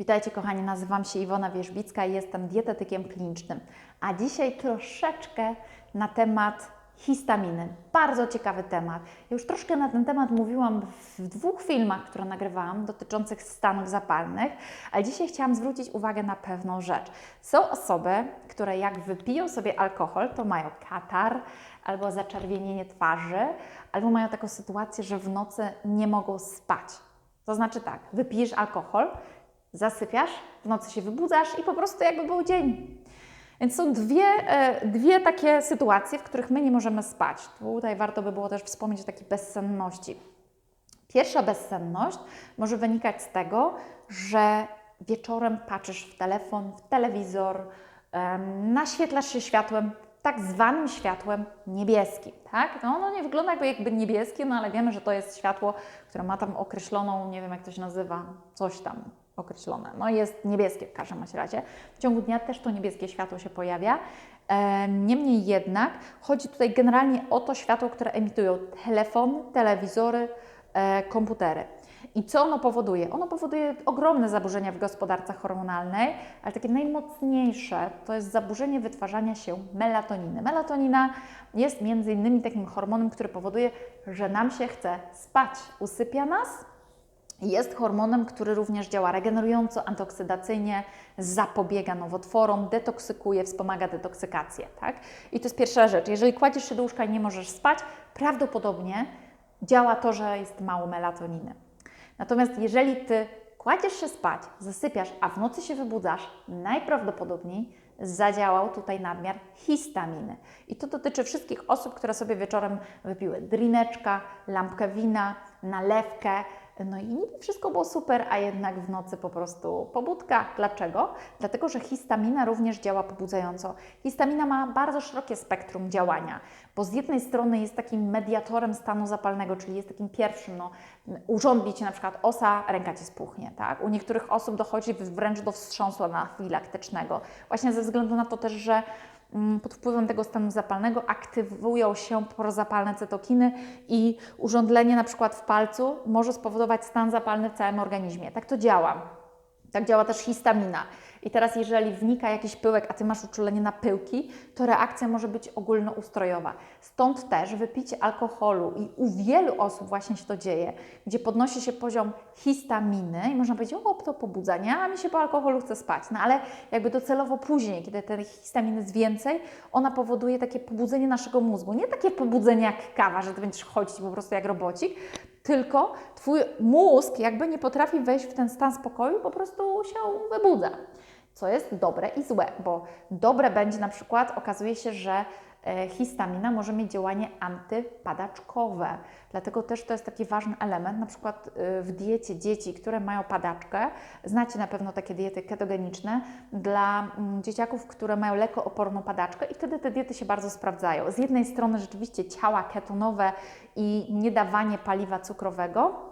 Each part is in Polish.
Witajcie kochani, nazywam się Iwona Wierzbicka i jestem dietetykiem klinicznym. A dzisiaj troszeczkę na temat histaminy. Bardzo ciekawy temat. Ja już troszkę na ten temat mówiłam w dwóch filmach, które nagrywałam dotyczących stanów zapalnych, ale dzisiaj chciałam zwrócić uwagę na pewną rzecz. Są osoby, które jak wypiją sobie alkohol, to mają katar albo zaczerwienienie twarzy, albo mają taką sytuację, że w nocy nie mogą spać. To znaczy tak, wypijesz alkohol, zasypiasz, w nocy się wybudzasz i po prostu jakby był dzień. Więc są dwie, e, dwie takie sytuacje, w których my nie możemy spać. Tutaj warto by było też wspomnieć o takiej bezsenności. Pierwsza bezsenność może wynikać z tego, że wieczorem patrzysz w telefon, w telewizor, naświetlasz się światłem, tak zwanym światłem niebieskim, tak? No ono nie wygląda jakby, jakby niebieskie, no ale wiemy, że to jest światło, które ma tam określoną, nie wiem jak to się nazywa, coś tam określone. No jest niebieskie w każdym razie. W ciągu dnia też to niebieskie światło się pojawia. Niemniej jednak chodzi tutaj generalnie o to światło, które emitują telefon, telewizory, e, komputery. I co ono powoduje? Ono powoduje ogromne zaburzenia w gospodarce hormonalnej, ale takie najmocniejsze to jest zaburzenie wytwarzania się melatoniny. Melatonina jest między innymi takim hormonem, który powoduje, że nam się chce spać, usypia nas. Jest hormonem, który również działa regenerująco, antyoksydacyjnie, zapobiega nowotworom, detoksykuje, wspomaga detoksykację. Tak? I to jest pierwsza rzecz. Jeżeli kładziesz się do łóżka i nie możesz spać, prawdopodobnie działa to, że jest mało melatoniny. Natomiast jeżeli Ty kładziesz się spać, zasypiasz, a w nocy się wybudzasz, najprawdopodobniej zadziałał tutaj nadmiar histaminy. I to dotyczy wszystkich osób, które sobie wieczorem wypiły drineczka, lampkę wina, nalewkę, no i niby wszystko było super, a jednak w nocy po prostu pobudka. Dlaczego? Dlatego, że histamina również działa pobudzająco. Histamina ma bardzo szerokie spektrum działania, bo z jednej strony jest takim mediatorem stanu zapalnego, czyli jest takim pierwszym, no, urządli Ci na przykład osa, ręka Ci spuchnie, tak? U niektórych osób dochodzi wręcz do wstrząsu anafilaktycznego, właśnie ze względu na to też, że pod wpływem tego stanu zapalnego aktywują się prozapalne cytokiny i urządlenie na przykład w palcu może spowodować stan zapalny w całym organizmie. Tak to działa. Tak działa też histamina. I teraz, jeżeli wnika jakiś pyłek, a ty masz uczulenie na pyłki, to reakcja może być ogólnoustrojowa. Stąd też wypicie alkoholu i u wielu osób właśnie się to dzieje, gdzie podnosi się poziom histaminy i można powiedzieć, o to pobudzanie, a mi się po alkoholu chce spać. No ale jakby docelowo później, kiedy tej histaminy jest więcej, ona powoduje takie pobudzenie naszego mózgu. Nie takie pobudzenie jak kawa, że ty będziesz chodzić po prostu jak robocik, tylko Twój mózg jakby nie potrafi wejść w ten stan spokoju, po prostu się wybudza. Co jest dobre i złe, bo dobre będzie na przykład, okazuje się, że e, histamina może mieć działanie antypadaczkowe. Dlatego też to jest taki ważny element, na przykład y, w diecie dzieci, które mają padaczkę. Znacie na pewno takie diety ketogeniczne dla mm, dzieciaków, które mają lekooporną padaczkę i wtedy te diety się bardzo sprawdzają. Z jednej strony rzeczywiście ciała ketonowe i niedawanie paliwa cukrowego,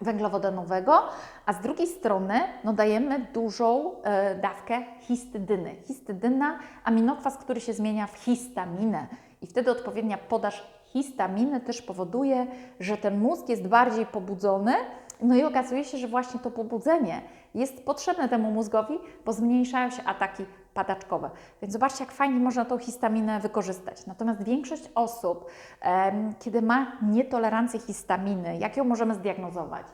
węglowodanowego, a z drugiej strony no, dajemy dużą e, dawkę histydyny. Histydyna, aminokwas, który się zmienia w histaminę i wtedy odpowiednia podaż histaminy też powoduje, że ten mózg jest bardziej pobudzony, no i okazuje się, że właśnie to pobudzenie jest potrzebne temu mózgowi, bo zmniejszają się ataki padaczkowe. Więc zobaczcie, jak fajnie można tą histaminę wykorzystać. Natomiast większość osób, kiedy ma nietolerancję histaminy, jak ją możemy zdiagnozować?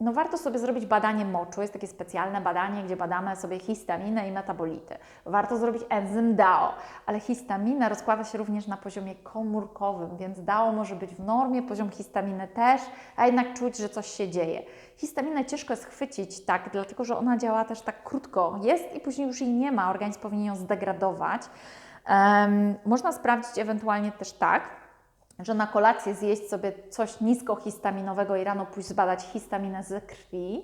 No warto sobie zrobić badanie moczu. Jest takie specjalne badanie, gdzie badamy sobie histaminę i metabolity. Warto zrobić enzym DAO, ale histamina rozkłada się również na poziomie komórkowym, więc DAO może być w normie, poziom histaminy też, a jednak czuć, że coś się dzieje. Histaminę ciężko jest chwycić tak, dlatego że ona działa też tak krótko. Jest i później już jej nie ma, organizm powinien ją zdegradować. Em, można sprawdzić ewentualnie też tak, że na kolację zjeść sobie coś niskohistaminowego i rano pójść zbadać histaminę z krwi,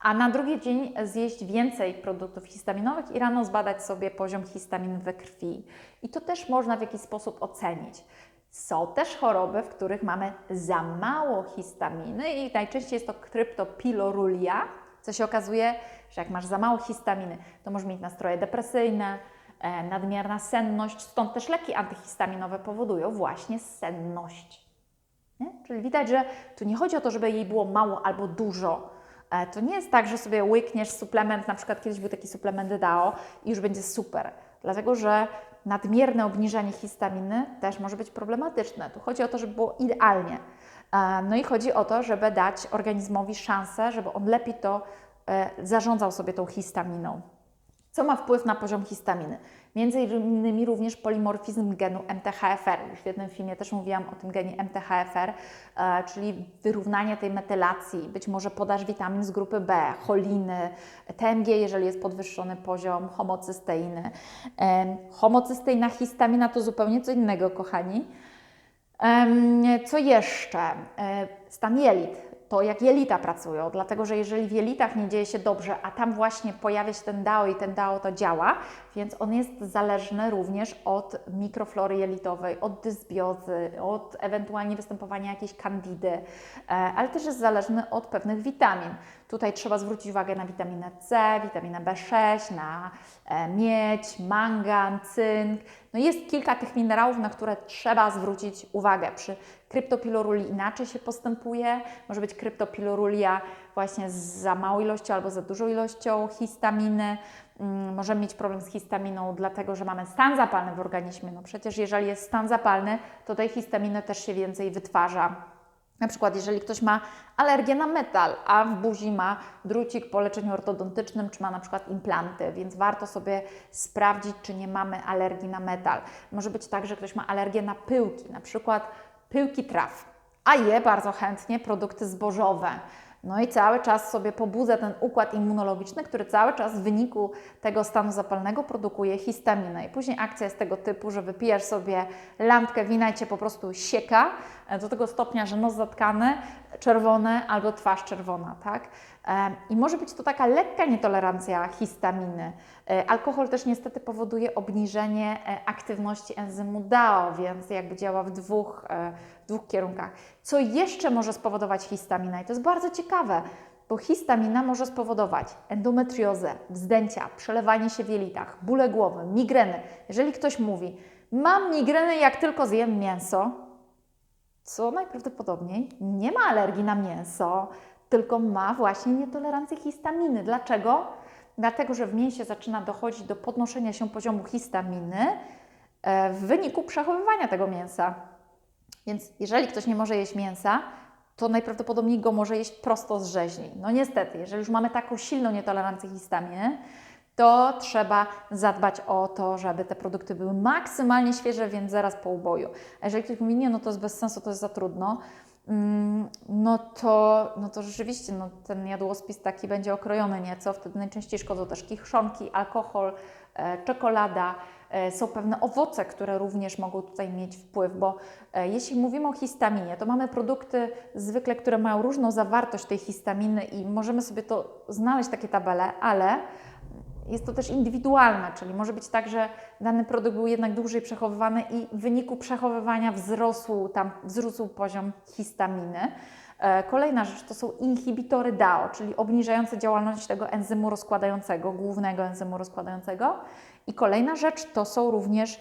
a na drugi dzień zjeść więcej produktów histaminowych i rano zbadać sobie poziom histaminy we krwi. I to też można w jakiś sposób ocenić. Są też choroby, w których mamy za mało histaminy i najczęściej jest to kryptopilorulia, co się okazuje, że jak masz za mało histaminy, to możesz mieć nastroje depresyjne, nadmierna senność, stąd też leki antyhistaminowe powodują właśnie senność. Nie? Czyli widać, że tu nie chodzi o to, żeby jej było mało albo dużo, E, To nie jest tak, że sobie łykniesz suplement, na przykład kiedyś był taki suplement DAO i już będzie super, dlatego że nadmierne obniżanie histaminy też może być problematyczne. Tu chodzi o to, żeby było idealnie. E, No i chodzi o to, żeby dać organizmowi szansę, żeby on lepiej to e, zarządzał sobie tą histaminą. Co ma wpływ na poziom histaminy? Między innymi również polimorfizm genu MTHFR. Już w jednym filmie też mówiłam o tym genie MTHFR, e, czyli wyrównanie tej metylacji, być może podaż witamin z grupy B, choliny, TMG, jeżeli jest podwyższony poziom homocysteiny. Homocysteina, histamina to zupełnie co innego, kochani. Co jeszcze? E, Stan jelit. To jak jelita pracują, dlatego że jeżeli w jelitach nie dzieje się dobrze, a tam właśnie pojawia się ten DAO i ten DAO to działa, więc on jest zależny również od mikroflory jelitowej, od dysbiozy, od ewentualnie występowania jakiejś kandidy, e, ale też jest zależny od pewnych witamin. Tutaj trzeba zwrócić uwagę na witaminę C, witaminę B6, na e, miedź, mangan, cynk. No jest kilka tych minerałów, na które trzeba zwrócić uwagę. Przy kryptopiloruli inaczej się postępuje. Może być kryptopilorulia właśnie z za małą ilością albo za dużą ilością histaminy. Mm, Możemy mieć problem z histaminą, dlatego że mamy stan zapalny w organizmie. No przecież jeżeli jest stan zapalny, to tej histaminy też się więcej wytwarza. Na przykład, jeżeli ktoś ma alergię na metal, a w buzi ma drucik po leczeniu ortodontycznym, czy ma na przykład implanty, więc warto sobie sprawdzić, czy nie mamy alergii na metal. Może być tak, że ktoś ma alergię na pyłki, na przykład pyłki traw, a je bardzo chętnie produkty zbożowe. No i cały czas sobie pobudza ten układ immunologiczny, który cały czas w wyniku tego stanu zapalnego produkuje histaminę. I później akcja jest tego typu, że wypijesz sobie lampkę wina i cię po prostu sieka e, do tego stopnia, że nos zatkany, czerwone albo twarz czerwona, tak? E, I może być to taka lekka nietolerancja histaminy. E, Alkohol też niestety powoduje obniżenie aktywności enzymu DAO, więc jakby działa w dwóch, w dwóch kierunkach. Co jeszcze może spowodować histamina? I to jest bardzo ciekawe, bo histamina może spowodować endometriozę, wzdęcia, przelewanie się w jelitach, bóle głowy, migreny. Jeżeli ktoś mówi, mam migrenę jak tylko zjem mięso, co najprawdopodobniej nie ma alergii na mięso, tylko ma właśnie nietolerancję histaminy. Dlaczego? Dlatego, że w mięsie zaczyna dochodzić do podnoszenia się poziomu histaminy e, w wyniku przechowywania tego mięsa. Więc jeżeli ktoś nie może jeść mięsa, to najprawdopodobniej go może jeść prosto z rzeźni. No niestety, jeżeli już mamy taką silną nietolerancję histaminy, to trzeba zadbać o to, żeby te produkty były maksymalnie świeże, więc zaraz po uboju. A jeżeli ktoś mówi, nie, no to jest bez sensu, to jest za trudno, mm, no to, no to rzeczywiście no, ten jadłospis taki będzie okrojony nieco. Wtedy najczęściej szkodzą też kichrzonki, alkohol, e, czekolada. E, Są pewne owoce, które również mogą tutaj mieć wpływ, bo e, jeśli mówimy o histaminie, to mamy produkty zwykle, które mają różną zawartość tej histaminy i możemy sobie to znaleźć takie tabele, ale jest to też indywidualne, czyli może być tak, że dany produkt był jednak dłużej przechowywany i w wyniku przechowywania wzrosł tam wzrósł poziom histaminy. E, Kolejna rzecz to są inhibitory DAO, czyli obniżające działalność tego enzymu rozkładającego, głównego enzymu rozkładającego. I kolejna rzecz to są również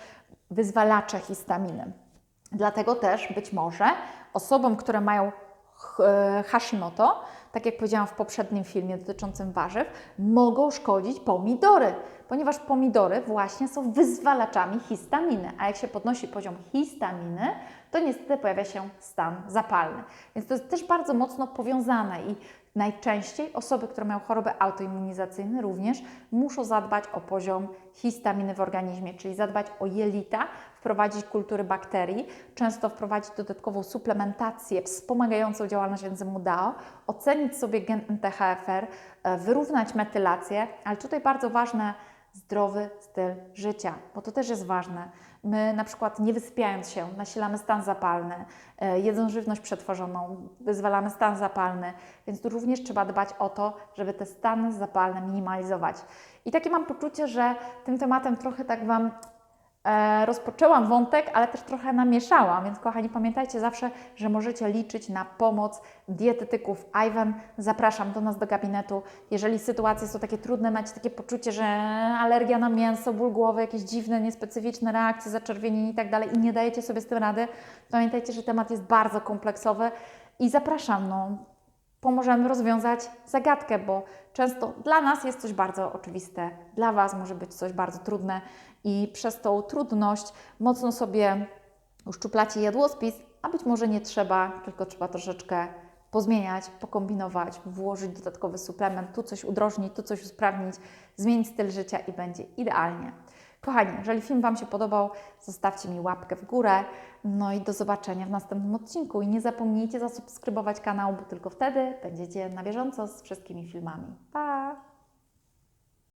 wyzwalacze histaminy. Dlatego też być może osobom, które mają e, Hashimoto, tak jak powiedziałam w poprzednim filmie dotyczącym warzyw, mogą szkodzić pomidory, ponieważ pomidory właśnie są wyzwalaczami histaminy, a jak się podnosi poziom histaminy, to niestety pojawia się stan zapalny. Więc to jest też bardzo mocno powiązane i najczęściej osoby, które mają choroby autoimmunizacyjne również muszą zadbać o poziom histaminy w organizmie, czyli zadbać o jelita, wprowadzić kultury bakterii, często wprowadzić dodatkową suplementację wspomagającą działalność enzymu DAO, ocenić sobie gen NTHFR, e, wyrównać metylację, ale tutaj bardzo ważne zdrowy styl życia, bo to też jest ważne. My na przykład nie wysypiając się, nasilamy stan zapalny, e, jedząc żywność przetworzoną, wyzwalamy stan zapalny, więc tu również trzeba dbać o to, żeby te stany zapalne minimalizować. I takie mam poczucie, że tym tematem trochę tak Wam rozpoczęłam wątek, ale też trochę namieszałam, więc kochani, pamiętajcie zawsze, że możecie liczyć na pomoc dietetyków Ivan. Zapraszam do nas do gabinetu. Jeżeli sytuacje są takie trudne, macie takie poczucie, że alergia na mięso, ból głowy, jakieś dziwne, niespecyficzne reakcje, zaczerwienienie i tak dalej i nie dajecie sobie z tym rady, pamiętajcie, że temat jest bardzo kompleksowy i zapraszam, no, pomożemy rozwiązać zagadkę, bo często dla nas jest coś bardzo oczywiste, dla Was może być coś bardzo trudne i przez tą trudność mocno sobie uszczuplacie jadłospis, a być może nie trzeba, tylko trzeba troszeczkę pozmieniać, pokombinować, włożyć dodatkowy suplement, tu coś udrożnić, tu coś usprawnić, zmienić styl życia i będzie idealnie. Kochani, jeżeli film Wam się podobał, zostawcie mi łapkę w górę. No i do zobaczenia w następnym odcinku. I nie zapomnijcie zasubskrybować kanału, bo tylko wtedy będziecie na bieżąco z wszystkimi filmami. Pa!